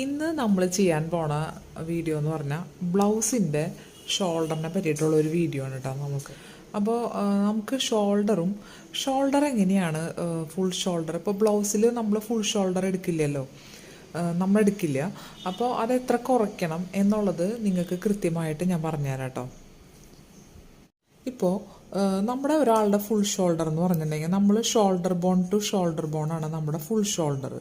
ഇന്ന് നമ്മൾ ചെയ്യാൻ പോണ വീഡിയോ എന്ന് പറഞ്ഞാൽ ബ്ലൗസിന്റെ ഷോൾഡറിനെ പറ്റിയിട്ടുള്ള ഒരു വീഡിയോ ആണ് കേട്ടോ നമുക്ക്. അപ്പോൾ നമുക്ക് ഷോൾഡറും ഷോൾഡർ എങ്ങനെയാണ് ഫുൾ ഷോൾഡർ? ഇപ്പോൾ ബ്ലൗസിൽ നമ്മൾ ഫുൾ ഷോൾഡർ എടുക്കില്ലല്ലോ. നമ്മൾ എടുക്കില്ല. അപ്പോൾ അത് എത്ര കുറയ്ക്കണം എന്നുള്ളത് നിങ്ങൾക്ക് കൃത്യമായിട്ട് ഞാൻ പറഞ്ഞുതരാം കേട്ടോ ഇപ്പോൾ നമ്മുടെ ഒരാളുടെ ഫുൾ ഷോൾഡർ എന്ന് പറഞ്ഞിട്ടുണ്ടെങ്കിൽ നമ്മൾ shoulder bone to shoulder bone ആണ് നമ്മുടെ ഫുൾ ഷോൾഡർ.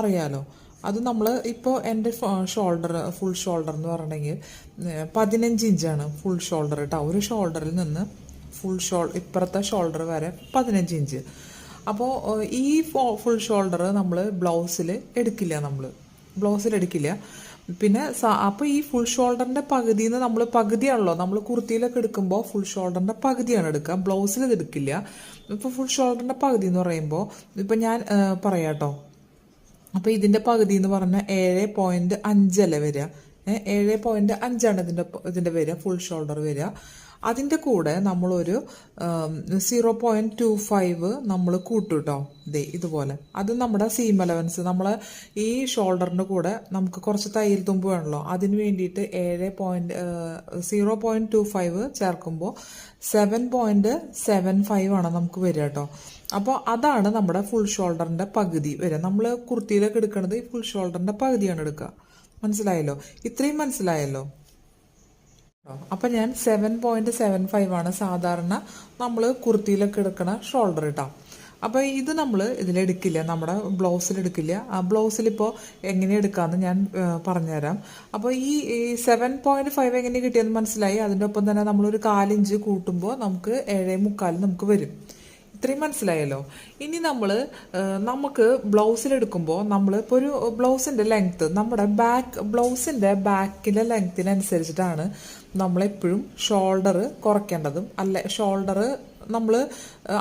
അറിയാലോ? അത് നമ്മൾ ഇപ്പോൾ എന്റെ ഷോൾഡർ ഫുൾ ഷോൾഡർ എന്ന് പറഞ്ഞിട്ടുണ്ടെങ്കിൽ ഏഹ്, പതിനഞ്ച് ഇഞ്ചാണ് ഫുൾ ഷോൾഡർ കേട്ടോ. ഒരു ഷോൾഡറിൽ നിന്ന് ഫുൾ ഷോൾ ഇപ്പുറത്തെ ഷോൾഡർ വരെ പതിനഞ്ച് ഇഞ്ച്. അപ്പോൾ ഈ ഫുൾ ഷോൾഡർ നമ്മൾ ബ്ലൗസിൽ എടുക്കില്ല നമ്മൾ ബ്ലൗസിൽ എടുക്കില്ല. പിന്നെ അപ്പോൾ ഈ ഫുൾ ഷോൾഡറിന്റെ പകുതി എന്ന് നമ്മൾ പകുതിയാണല്ലോ. നമ്മൾ കുർത്തിയിലൊക്കെ എടുക്കുമ്പോൾ ഫുൾ ഷോൾഡറിന്റെ പകുതിയാണ് എടുക്കുക. ബ്ലൗസിൽ ഇത് എടുക്കില്ല. ഇപ്പോൾ ഫുൾ ഷോൾഡറിന്റെ പകുതി എന്ന് പറയുമ്പോൾ ഇപ്പം ഞാൻ പറയാം പറയാട്ടോ. അപ്പോൾ ഇതിന്റെ പകുതി എന്ന് പറഞ്ഞാൽ ഏഴ് പോയിന്റ് അഞ്ചല്ല വരിക? ഏഴ് പോയിന്റ് അഞ്ചാണ് ഇതിന്റെ ഇതിന്റെ വരിക ഫുൾ ഷോൾഡർ വരിക. അതിന്റെ കൂടെ നമ്മളൊരു സീറോ പോയിന്റ് ടു ഫൈവ് നമ്മൾ കൂട്ടും കേട്ടോ ദേ ഇതുപോലെ. അത് നമ്മുടെ സീം അലവൻസ് നമ്മൾ ഈ ഷോൾഡറിന്റെ കൂടെ നമുക്ക് കുറച്ച് തയ്യൽ തുമ്പ് വേണമല്ലോ അതിന് വേണ്ടിയിട്ട് ഏഴ് point zero point two five ചേർക്കുമ്പോൾ സെവൻ പോയിന്റ് സെവൻ ഫൈവ് ആണ് നമുക്ക് വരിക കേട്ടോ അപ്പോൾ അതാണ് നമ്മുടെ ഫുൾ ഷോൾഡറിന്റെ പകുതി വരെ. നമ്മൾ കുർത്തിയിലൊക്കെ എടുക്കുന്നത് ഈ ഫുൾ ഷോൾഡറിന്റെ പകുതിയാണ് എടുക്കുക മനസ്സിലായല്ലോ? ഇത്രയും മനസ്സിലായല്ലോ? അപ്പൊ ഞാൻ സെവൻ പോയിന്റ് സെവൻ ഫൈവ് ആണ് സാധാരണ നമ്മൾ കുർത്തിയിലൊക്കെ എടുക്കണ ഷോൾഡർ ഇട്ടാ. അപ്പോൾ ഇത് നമ്മൾ ഇതിലെടുക്കില്ല. നമ്മുടെ ബ്ലൗസിൽ എടുക്കില്ല. ആ ബ്ലൗസിൽ ഇപ്പോ എങ്ങനെ എടുക്കാമെന്ന് ഞാൻ പറഞ്ഞുതരാം. അപ്പോൾ ഈ സെവൻ പോയിന്റ് ഫൈവ് എങ്ങനെ കിട്ടിയെന്ന് മനസ്സിലായി? അതിന്റെ ഒപ്പം തന്നെ നമ്മളൊരു കാലിഞ്ച് കൂട്ടുമ്പോൾ നമുക്ക് ഏഴേ മുക്കാൽ നമുക്ക് വരും. ഇത്രയും മനസ്സിലായല്ലോ. ഇനി നമ്മൾ നമുക്ക് ബ്ലൗസിലെടുക്കുമ്പോൾ നമ്മൾ ഇപ്പോൾ ഒരു ബ്ലൗസിന്റെ ലെങ്ത്ത് നമ്മുടെ ബാക്ക് ബ്ലൗസിന്റെ ബാക്കിലെ ലെങ്ത്തിനനുസരിച്ചിട്ടാണ് നമ്മളെപ്പോഴും ഷോൾഡർ കുറയ്ക്കേണ്ടതും അല്ല ഷോൾഡർ നമ്മൾ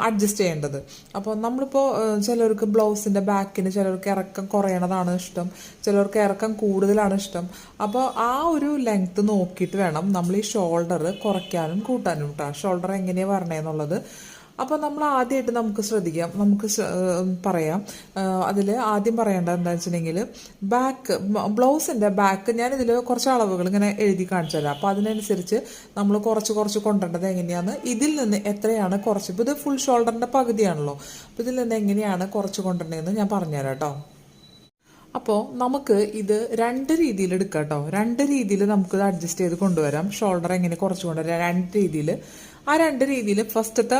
അഡ്ജസ്റ്റ് ചെയ്യേണ്ടത്. അപ്പോൾ നമ്മളിപ്പോൾ ചിലർക്ക് ബ്ലൗസിന്റെ ബാക്കിന് ചിലർക്ക് ഇറക്കം കുറയണതാണ് ഇഷ്ടം ചിലർക്ക് ഇറക്കം കൂടുതലാണ് ഇഷ്ടം. അപ്പോൾ ആ ഒരു ലെങ്ത്ത് നോക്കിയിട്ട് വേണം നമ്മൾ ഈ ഷോൾഡർ കുറയ്ക്കാനും കൂട്ടാനും കേട്ടോ ഷോൾഡർ എങ്ങനെയാണ് വരണേന്നുള്ളത്. അപ്പോൾ നമ്മൾ ആദ്യമായിട്ട് നമുക്ക് ശ്രദ്ധിക്കാം. നമുക്ക് പറയാം. അതിൽ ആദ്യം പറയേണ്ടത് എന്താ വെച്ചിട്ടുണ്ടെങ്കിൽ ബാക്ക് ബ്ലൗസിന്റെ ബാക്ക് ഞാനിതിൽ കുറച്ച് അളവുകൾ ഇങ്ങനെ എഴുതി കാണിച്ചു തരാം. അപ്പോൾ അതിനനുസരിച്ച് നമ്മൾ കുറച്ച് കുറച്ച് കൊണ്ടുവരേണ്ടത് എങ്ങനെയാണ്? ഇതിൽ നിന്ന് എത്രയാണ് കുറച്ച്? ഇപ്പോൾ ഇത് ഫുൾ ഷോൾഡറിന്റെ പകുതിയാണല്ലോ. അപ്പോൾ ഇതിൽ നിന്ന് എങ്ങനെയാണ് കുറച്ച് കൊണ്ടുവരേണ്ടതെന്ന് ഞാൻ പറഞ്ഞുതരാം കേട്ടോ. അപ്പോൾ നമുക്ക് ഇത് രണ്ട് രീതിയിൽ എടുക്കാം കേട്ടോ. രണ്ട് രീതിയിൽ നമുക്ക് അഡ്ജസ്റ്റ് ചെയ്ത് കൊണ്ടുവരാം. ഷോൾഡർ എങ്ങനെ കുറച്ച് കൊണ്ടുവരാം. രണ്ട് രീതിയിൽ. ആ രണ്ട് രീതിയിൽ ഫസ്റ്റത്തെ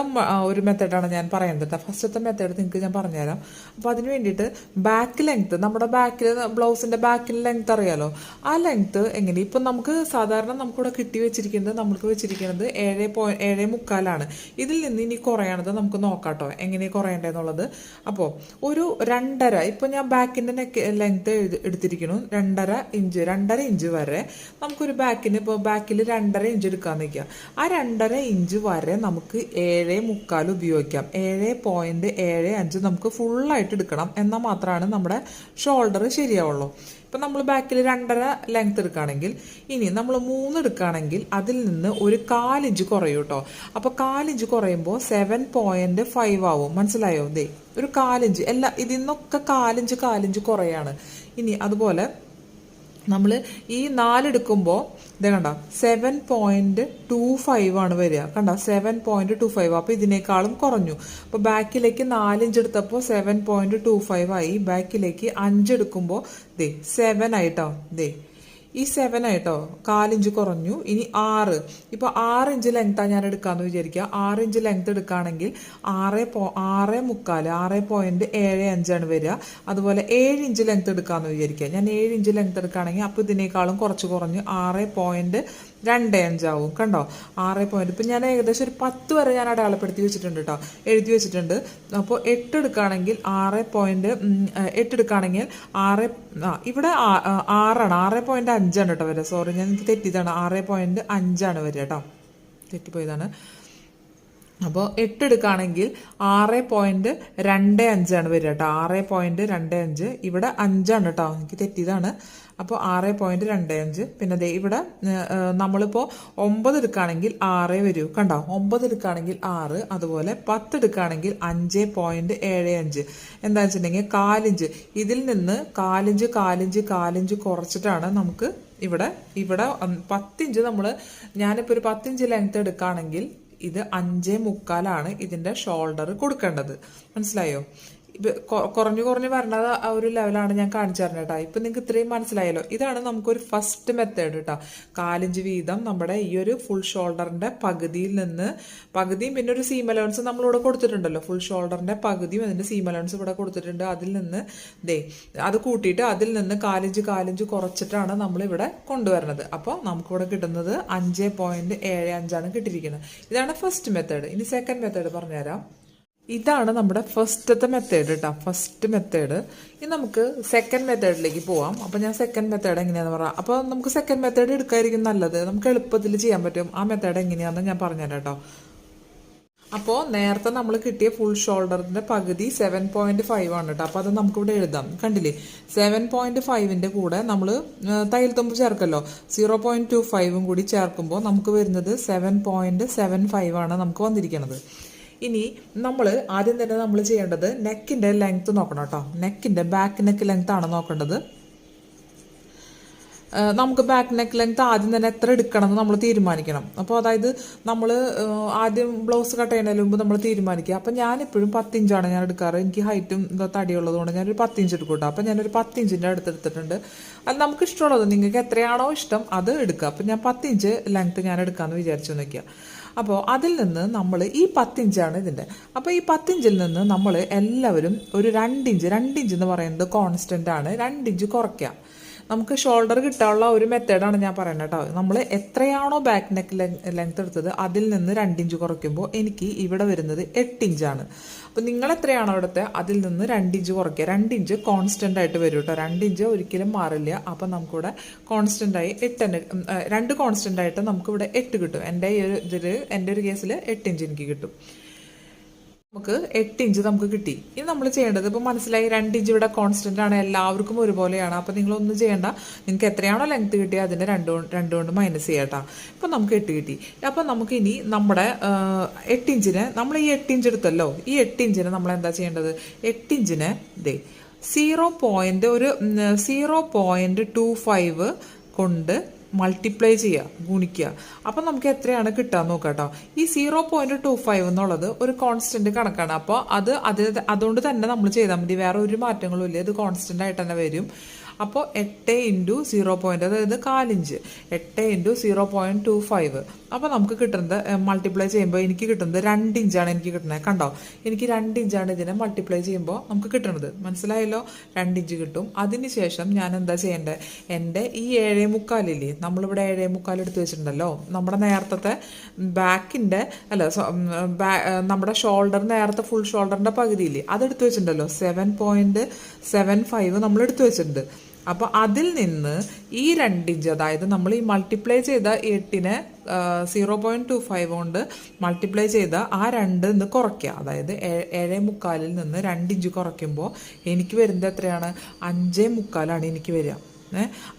ഒരു മെത്തേഡാണ് ഞാൻ പറയുന്നത് ഫസ്റ്റത്തെ മെത്തേഡ് നിങ്ങൾക്ക് ഞാൻ പറഞ്ഞുതരാം. അപ്പോൾ അതിന് വേണ്ടിയിട്ട് ബാക്ക് ലെങ്ത്ത് നമ്മുടെ ബാക്കിൽ ബ്ലൗസിന്റെ ബാക്കിൽ ലെങ്ത്ത് അറിയാലോ? ആ ലെങ്ത്ത് എങ്ങനെ ഇപ്പം നമുക്ക് സാധാരണ നമുക്കിവിടെ കിട്ടി വെച്ചിരിക്കുന്നത് നമുക്ക് വെച്ചിരിക്കുന്നത് ഏഴ് പോയിന്റ് ഏഴ് മുക്കാലാണ്. ഇതിൽ നിന്ന് ഇനി കുറയണത് നമുക്ക് നോക്കാം കേട്ടോ എങ്ങനെ കുറയണ്ടേന്നുള്ളത് അപ്പോൾ ഒരു രണ്ടര ഇപ്പം ഞാൻ ബാക്കിന്റെ നെക്ക് ലെങ്ത് എടുത്തിരിക്കുന്നു. രണ്ടര ഇഞ്ച് രണ്ടര ഇഞ്ച് വരെ നമുക്കൊരു ബാക്കിന് ഇപ്പോൾ ബാക്കിൽ രണ്ടര ഇഞ്ച് എടുക്കാൻ നിൽക്കുക ആ രണ്ടര ഇഞ്ച് വരെ നമുക്ക് ഏഴ് മുക്കാൽ ഉപയോഗിക്കാം. ഏഴ് പോയിന്റ് ഏഴ് അഞ്ച് നമുക്ക് ഫുള്ളായിട്ട് എടുക്കണം. എന്നാൽ മാത്രമാണ് നമ്മുടെ ഷോൾഡർ ശരിയാവുള്ളൂ. ഇപ്പം നമ്മൾ ബാക്കിൽ രണ്ടര ലെങ്ത് എടുക്കുകയാണെങ്കിൽ ഇനി നമ്മൾ മൂന്ന് എടുക്കുകയാണെങ്കിൽ അതിൽ നിന്ന് ഒരു കാലിഞ്ച് കുറയും കേട്ടോ അപ്പോൾ കാലിഞ്ച് കുറയുമ്പോൾ സെവൻ പോയിന്റ് ഫൈവ് ആവും. മനസ്സിലായോ? ദേ ഒരു കാലിഞ്ച് എല്ലാ ഇതിൽ നിന്നൊക്കെ കാലിഞ്ച് കാലിഞ്ച് കുറയാണ്. ഇനി അതുപോലെ നമ്മൾ ഈ നാലെടുക്കുമ്പോൾ ഇത് കണ്ട? സെവൻ പോയിന്റ് ടു ഫൈവ് ആണ് വരിക. കണ്ട? സെവൻ പോയിന്റ് ടു ഫൈവ് അപ്പോൾ ഇതിനേക്കാളും കുറഞ്ഞു. അപ്പോൾ ബാക്കിലേക്ക് നാലിഞ്ച് എടുത്തപ്പോൾ സെവൻ പോയിന്റ് ടു ഫൈവ് ആയി. ബാക്കിലേക്ക് അഞ്ചെടുക്കുമ്പോൾ ദേ സെവൻ ആയിട്ടോ? ദേ ഈ സെവൻ ആയിട്ടോ? കാലിഞ്ച് കുറഞ്ഞു. ഇനി ആറ്. ഇപ്പൊ ആറ് ഇഞ്ച് ലെങ്ത്താണ് ഞാൻ എടുക്കാന്ന് വിചാരിക്കുക ആറ് ഇഞ്ച് ലെങ്ത് എടുക്കുകയാണെങ്കിൽ ആറ് പോ ആറ് മുക്കാൽ ആറ് പോയിന്റ് ഏഴ് അഞ്ചാണ് വരിക. അതുപോലെ ഏഴ് ഇഞ്ച് ലെങ്ത് എടുക്കാന്ന് വിചാരിക്കുക ഞാൻ ഏഴ് ഇഞ്ച് ലെങ്ത് എടുക്കുകയാണെങ്കിൽ അപ്പോൾ ഇതിനേക്കാളും കുറച്ച് കുറഞ്ഞ് ആറ് പോയിന്റ് രണ്ട് അഞ്ചാവും. കണ്ടോ? ആറ് പോയിന്റ് ഇപ്പം ഞാൻ ഏകദേശം ഒരു പത്ത് വരെ ഞാൻ അടയാളപ്പെടുത്തി വെച്ചിട്ടുണ്ട് കേട്ടോ എഴുതി വെച്ചിട്ടുണ്ട്. അപ്പോൾ എട്ട് എടുക്കുകയാണെങ്കിൽ ആറ് പോയിന്റ് എട്ട് എടുക്കുകയാണെങ്കിൽ ആറ് ഇവിടെ ആറാണ്. ആറ് പോയിന്റ് അഞ്ചാണ് കേട്ടോ വരിക. സോറി ഞാൻ എനിക്ക് തെറ്റിയതാണ്. ആറ് പോയിന്റ് അഞ്ചാണ് വരിക കേട്ടോ തെറ്റിപ്പോയതാണ്. അപ്പോൾ എട്ട് എടുക്കുകയാണെങ്കിൽ ആറ് പോയിന്റ് രണ്ട് അഞ്ചാണ് വരിക കേട്ടോ ആറ് പോയിന്റ് രണ്ട് അഞ്ച്. ഇവിടെ അഞ്ചാണ് കേട്ടോ എനിക്ക് തെറ്റിയതാണ്. അപ്പോൾ ആറ് പോയിന്റ് രണ്ട് അഞ്ച്. പിന്നെ അതെ ഇവിടെ നമ്മളിപ്പോൾ ഒമ്പത് എടുക്കുകയാണെങ്കിൽ ആറ് വരൂ. കണ്ടോ? ഒമ്പത് എടുക്കുകയാണെങ്കിൽ ആറ് അതുപോലെ പത്ത് എടുക്കുകയാണെങ്കിൽ അഞ്ച് പോയിന്റ് ഏഴ് അഞ്ച്. എന്താ വെച്ചിട്ടുണ്ടെങ്കിൽ കാലിഞ്ച്. ഇതിൽ നിന്ന് കാലിഞ്ച് കാലിഞ്ച് കാലിഞ്ച് കുറച്ചിട്ടാണ് നമുക്ക് ഇവിടെ ഇവിടെ പത്തിഞ്ച് നമ്മൾ ഞാനിപ്പോൾ ഒരു പത്തിഞ്ച് ലെങ്ത് എടുക്കുകയാണെങ്കിൽ ഇത് അഞ്ചേ മുക്കാലാണ് ഇതിന്റെ ഷോൾഡർ കൊടുക്കേണ്ടത്. മനസ്സിലായോ? കുറഞ്ഞു കുറഞ്ഞു വരണത് ആ ഒരു ലെവലാണ് ഞാൻ കാണിച്ചു തരണം കേട്ടോ. ഇപ്പം നിങ്ങൾക്ക് ഇത്രയും മനസ്സിലായല്ലോ. ഇതാണ് നമുക്കൊരു ഫസ്റ്റ് മെത്തേഡ് കേട്ടോ കാലിഞ്ച് വീതം നമ്മുടെ ഈ ഒരു ഫുൾ ഷോൾഡറിന്റെ പകുതിയിൽ നിന്ന് പകുതിയും പിന്നെ ഒരു സീം അലവൻസ് നമ്മളിവിടെ കൊടുത്തിട്ടുണ്ടല്ലോ. ഫുൾ ഷോൾഡറിന്റെ പകുതിയും അതിന്റെ സീം അലവൻസ് ഇവിടെ കൊടുത്തിട്ടുണ്ട്. അതിൽ നിന്ന് ദേ അത് കൂട്ടിയിട്ട് അതിൽ നിന്ന് കാലിഞ്ച് കാലിഞ്ച് കുറച്ചിട്ടാണ് നമ്മളിവിടെ കൊണ്ടുവരുന്നത്. അപ്പോൾ നമുക്കിവിടെ കിട്ടുന്നത് അഞ്ച് പോയിന്റ് ഏഴ് അഞ്ചാണ് കിട്ടിയിരിക്കുന്നത്. ഇതാണ് ഫസ്റ്റ് മെത്തേഡ് ഇനി സെക്കൻഡ് മെത്തേഡ് പറഞ്ഞുതരാം. ഇതാണ് നമ്മുടെ ഫസ്റ്റത്തെ മെത്തേഡ് കേട്ടോ ഫസ്റ്റ് മെത്തേഡ് ഇനി നമുക്ക് സെക്കൻഡ് മെത്തേഡിലേക്ക് പോവാം. അപ്പോൾ ഞാൻ സെക്കൻഡ് മെത്തേഡ് എങ്ങനെയാണെന്ന് പറയാം അപ്പോൾ നമുക്ക് സെക്കൻഡ് മെത്തേഡ് എടുക്കായിരിക്കും നല്ലത്. നമുക്ക് എളുപ്പത്തിൽ ചെയ്യാൻ പറ്റും. ആ മെത്തേഡ് എങ്ങനെയാണെന്ന് ഞാൻ പറഞ്ഞുതരാം കേട്ടോ. അപ്പോൾ നേരത്തെ നമ്മൾ കിട്ടിയ ഫുൾ ഷോൾഡറിന്റെ പകുതി സെവൻ പോയിന്റ് ഫൈവ് ആണ് കേട്ടോ അപ്പോൾ അത് നമുക്കിവിടെ എഴുതാം. കണ്ടില്ലേ? സെവൻ പോയിന്റ് ഫൈവിന്റെ കൂടെ നമ്മൾ തയ്യൽ തുമ്പ് ചേർക്കല്ലോ. സീറോ പോയിന്റ് ടു ഫൈവും കൂടി ചേർക്കുമ്പോൾ നമുക്ക് വരുന്നത് സെവൻ പോയിന്റ് സെവൻ ഫൈവ് ആണ് നമുക്ക് വന്നിരിക്കുന്നത് ഇനി നമ്മൾ ആദ്യം തന്നെ നമ്മൾ ചെയ്യേണ്ടത് നെക്കിന്റെ ലെങ്ത്ത് നോക്കണം കേട്ടോ. നെക്കിന്റെ ബാക്ക് നെക്ക് ലെങ്ത്താണ് നോക്കേണ്ടത്. നമുക്ക് ബാക്ക് നെക്ക് ലെങ്ത് ആദ്യം തന്നെ എത്ര എടുക്കണം എന്ന് നമ്മൾ തീരുമാനിക്കണം. അപ്പോൾ അതായത് നമ്മൾ ആദ്യം ബ്ലൗസ് കട്ട് ചെയ്യുന്നതിന് മുമ്പ് നമ്മൾ തീരുമാനിക്കുക. അപ്പം ഞാനിപ്പോഴും പത്തിഞ്ചാണ് ഞാൻ എടുക്കാറ്. എനിക്ക് ഹൈറ്റും തടിയുള്ളത് കൊണ്ട് ഞാനൊരു പത്തിഞ്ച് എടുക്കും കേട്ടോ അപ്പം ഞാനൊരു പത്തിഞ്ചിന്റെ അടുത്ത് എടുത്തിട്ടുണ്ട്. അത് നമുക്ക് ഇഷ്ടമുള്ളത് നിങ്ങൾക്ക് എത്രയാണോ ഇഷ്ടം അത് എടുക്കുക. അപ്പം ഞാൻ പത്തിഞ്ച് ലെങ്ത് ഞാൻ എടുക്കാമെന്ന് വിചാരിച്ചു നിൽക്കുക. അപ്പോൾ അതിൽ നിന്ന് നമ്മൾ ഈ പത്തിഞ്ചാണ് ഇതിന്റെ അപ്പോൾ ഈ പത്തിഞ്ചിൽ നിന്ന് നമ്മൾ എല്ലാവരും ഒരു രണ്ടിഞ്ച് രണ്ടിഞ്ച് എന്ന് പറയുന്നത് കോൺസ്റ്റന്റ് ആണ്. രണ്ടിഞ്ച് കുറയ്ക്കുക. നമുക്ക് ഷോൾഡർ കിട്ടാനുള്ള ഒരു മെത്തേഡാണ് ഞാൻ പറയുന്നത് കേട്ടോ. നമ്മൾ എത്രയാണോ ബാക്ക് നെക്ക് ലെങ്ത് എടുത്തത് അതിൽ നിന്ന് രണ്ടിഞ്ച് കുറയ്ക്കുമ്പോൾ എനിക്ക് ഇവിടെ വരുന്നത് എട്ട് ഇഞ്ചാണ് അപ്പോൾ നിങ്ങൾ എത്രയാണോ എടുത്തത് അതിൽ നിന്ന് രണ്ടിഞ്ച് കുറയ്ക്കുക. രണ്ടിഞ്ച് കോൺസ്റ്റന്റ് ആയിട്ട് വരും കേട്ടോ. രണ്ടിഞ്ച് ഒരിക്കലും മാറില്ല. അപ്പോൾ നമുക്കിവിടെ കോൺസ്റ്റന്റായി എട്ട് തന്നെ രണ്ട് കോൺസ്റ്റന്റ് ആയിട്ട് നമുക്കിവിടെ എട്ട് കിട്ടും. എന്റെ ഈ ഒരു ഇതിൽ എന്റെ ഒരു കേസിൽ എട്ട് ഇഞ്ച് എനിക്ക് കിട്ടും. നമുക്ക് എട്ട് ഇഞ്ച് നമുക്ക് കിട്ടി. ഇനി നമ്മൾ ചെയ്യേണ്ടത് ഇപ്പോൾ മനസ്സിലായി രണ്ട് ഇഞ്ച് ഇവിടെ കോൺസ്റ്റന്റ് ആണ് എല്ലാവർക്കും ഒരുപോലെയാണ്. അപ്പോൾ നിങ്ങൾ ഒന്നും ചെയ്യേണ്ട. നിങ്ങൾക്ക് എത്രയാണോ ലെങ്ത് കിട്ടിയത് അതിന്റെ രണ്ട് രണ്ട് കൊണ്ട് മൈനസ് ചെയ്യട്ടാ. ഇപ്പോൾ നമുക്ക് എട്ട് കിട്ടി. അപ്പോൾ നമുക്ക് ഇനി നമ്മുടെ എട്ട് ഇഞ്ചിന് നമ്മൾ ഈ എട്ട് ഇഞ്ച് എടുത്തല്ലോ. ഈ എട്ട് ഇഞ്ചിന് നമ്മൾ എന്താ ചെയ്യേണ്ടത്? എട്ട് ഇഞ്ചിന് ദേ സീറോ പോയിന്റ് ഒരു സീറോ പോയിന്റ് ടു ഫൈവ് കൊണ്ട് മൾട്ടിപ്ലൈ ചെയ്യുക ഗുണിക്കുക. അപ്പം നമുക്ക് എത്രയാണ് കിട്ടുക നോക്കാം കേട്ടോ ഈ സീറോ പോയിന്റ് ടു ഫൈവ് എന്നുള്ളത് ഒരു കോൺസ്റ്റന്റ് കണക്കാണ്. അപ്പോൾ അത് അത് അതുകൊണ്ട് തന്നെ നമ്മൾ ചെയ്താൽ മതി. വേറെ ഒരു മാറ്റങ്ങളും ഇല്ല. ഇത് കോൺസ്റ്റന്റ് ആയിട്ട് തന്നെ വരും. അപ്പോൾ എട്ട് ഇന്റു സീറോ പോയിന്റ് അതായത് കാലിഞ്ച്. എട്ട് into zero point two five അപ്പോൾ നമുക്ക് കിട്ടുന്നത് മൾട്ടിപ്ലൈ ചെയ്യുമ്പോൾ എനിക്ക് കിട്ടുന്നത് രണ്ട് ഇഞ്ചാണ് എനിക്ക് കിട്ടുന്നത്. കണ്ടോ? എനിക്ക് രണ്ട് ഇഞ്ചാണ് ഇതിനെ മൾട്ടിപ്ലൈ ചെയ്യുമ്പോൾ നമുക്ക് കിട്ടുന്നത്. മനസ്സിലായല്ലോ? രണ്ട് ഇഞ്ച് കിട്ടും. അതിനുശേഷം ഞാൻ എന്താ ചെയ്യേണ്ടത് എന്റെ ഈ ഏഴേ മുക്കാലില്ലേ? നമ്മളിവിടെ ഏഴേ മുക്കാൽ എടുത്ത് വെച്ചിട്ടുണ്ടല്ലോ? നമ്മുടെ നേരത്തെ ബാക്കിന്റെ അല്ല നമ്മുടെ ഷോൾഡർ നേരത്തെ ഫുൾ ഷോൾഡറിന്റെ പകുതിയില്ലേ? അതെടുത്ത് വെച്ചിട്ടുണ്ടല്ലോ. സെവൻ പോയിന്റ് സെവൻ ഫൈവ് നമ്മൾ എടുത്ത് വെച്ചിട്ടുണ്ട്. അപ്പോൾ അതിൽ നിന്ന് ഈ രണ്ടിഞ്ച് അതായത് നമ്മൾ ഈ മൾട്ടിപ്ലൈ ചെയ്ത എട്ടിനെ സീറോ പോയിന്റ് ടു ഫൈവ് കൊണ്ട് മൾട്ടിപ്ലൈ ചെയ്ത ആ രണ്ട് നിന്ന് കുറയ്ക്കുക. അതായത് ഏഴ് മുക്കാലിൽ നിന്ന് രണ്ടിഞ്ച് കുറയ്ക്കുമ്പോൾ എനിക്ക് വരുന്നത് എത്രയാണ്? അഞ്ചേ മുക്കാലാണ് എനിക്ക് വരിക.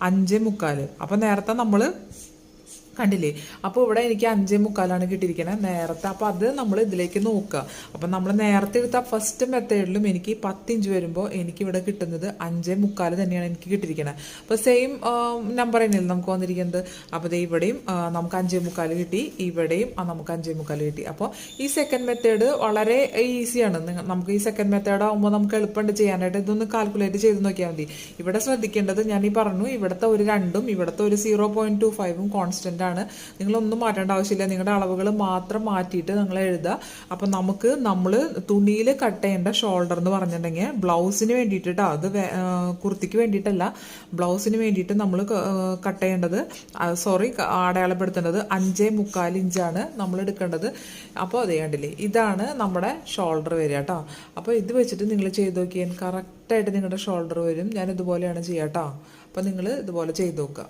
അഞ്ചേ മുക്കാൽ അപ്പോൾ നേരത്തെ നമ്മൾ കണ്ടില്ലേ? അപ്പോൾ ഇവിടെ എനിക്ക് അഞ്ചേ മുക്കാലാണ് കിട്ടിയിരിക്കുന്നത് നേരത്തെ. അപ്പോൾ അത് നമ്മൾ ഇതിലേക്ക് നോക്കുക. അപ്പം നമ്മൾ നേരത്തെ എടുത്ത ഫസ്റ്റ് മെത്തേഡിലും എനിക്ക് പത്ത് ഇഞ്ച് വരുമ്പോൾ എനിക്ക് ഇവിടെ കിട്ടുന്നത് അഞ്ചേ മുക്കാൽ തന്നെയാണ് എനിക്ക് കിട്ടിയിരിക്കുന്നത് അപ്പോൾ സെയിം നമ്പർ തന്നെയല്ലേ നമുക്ക് വന്നിരിക്കുന്നത്? അപ്പോൾ ഇത് ഇവിടെയും നമുക്ക് അഞ്ചേ മുക്കാൽ കിട്ടി. ഇവിടെയും നമുക്ക് അഞ്ചേ മുക്കാൽ കിട്ടി. അപ്പോൾ ഈ സെക്കൻഡ് മെത്തേഡ് വളരെ ഈസിയാണ് നമുക്ക് ഈ സെക്കൻഡ് മെത്തേഡ് ആകുമ്പോൾ നമുക്ക് എളുപ്പമുണ്ട് ചെയ്യാനായിട്ട്. ഇതൊന്ന് കാൽക്കുലേറ്റ് ചെയ്ത് നോക്കിയാൽ മതി. ഇവിടെ ശ്രദ്ധിക്കേണ്ടത് ഞാൻ ഈ പറഞ്ഞു ഇവിടുത്തെ ഒരു രണ്ടും ഇവിടുത്തെ ഒരു സീറോ പോയിന്റ് ടു ഫൈവും ആണ് നിങ്ങളൊന്നും മാറ്റേണ്ട ആവശ്യമില്ല. നിങ്ങളുടെ അളവുകൾ മാത്രം മാറ്റിയിട്ട് നിങ്ങൾ എഴുതുക. അപ്പം നമുക്ക് നമ്മൾ തുണിയിൽ കട്ട് ചെയ്യേണ്ട ഷോൾഡർ എന്ന് പറഞ്ഞിട്ടുണ്ടെങ്കിൽ ബ്ലൗസിന് വേണ്ടിയിട്ടാ അത് കുർത്തിക്ക് വേണ്ടിയിട്ടല്ല. ബ്ലൗസിന് വേണ്ടിയിട്ട് നമ്മൾ കട്ട് ചെയ്യേണ്ടത് സോറി അടയാളപ്പെടുത്തേണ്ടത് അഞ്ചേ മുക്കാൽ ഇഞ്ചാണ് നമ്മൾ എടുക്കേണ്ടത്. അപ്പോൾ അതേ കണ്ടില്ലേ ഇതാണ് നമ്മുടെ ഷോൾഡർ വരിക കേട്ടോ അപ്പോൾ ഇത് വെച്ചിട്ട് നിങ്ങൾ ചെയ്ത് നോക്കിയാൽ കറക്റ്റായിട്ട് നിങ്ങളുടെ ഷോൾഡർ വരും. ഞാൻ ഇതുപോലെയാണ് ചെയ്യാം കേട്ടോ അപ്പോൾ നിങ്ങൾ ഇതുപോലെ ചെയ്ത് നോക്കുക.